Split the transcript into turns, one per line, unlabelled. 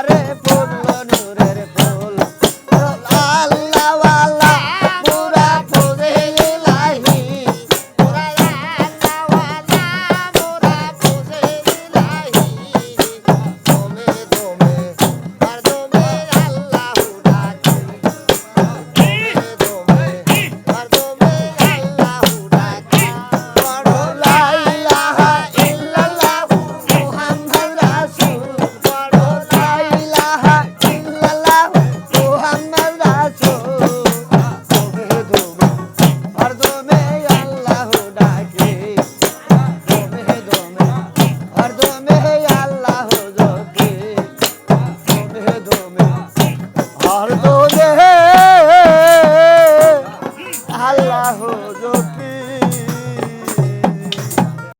তারে পড়ল নূর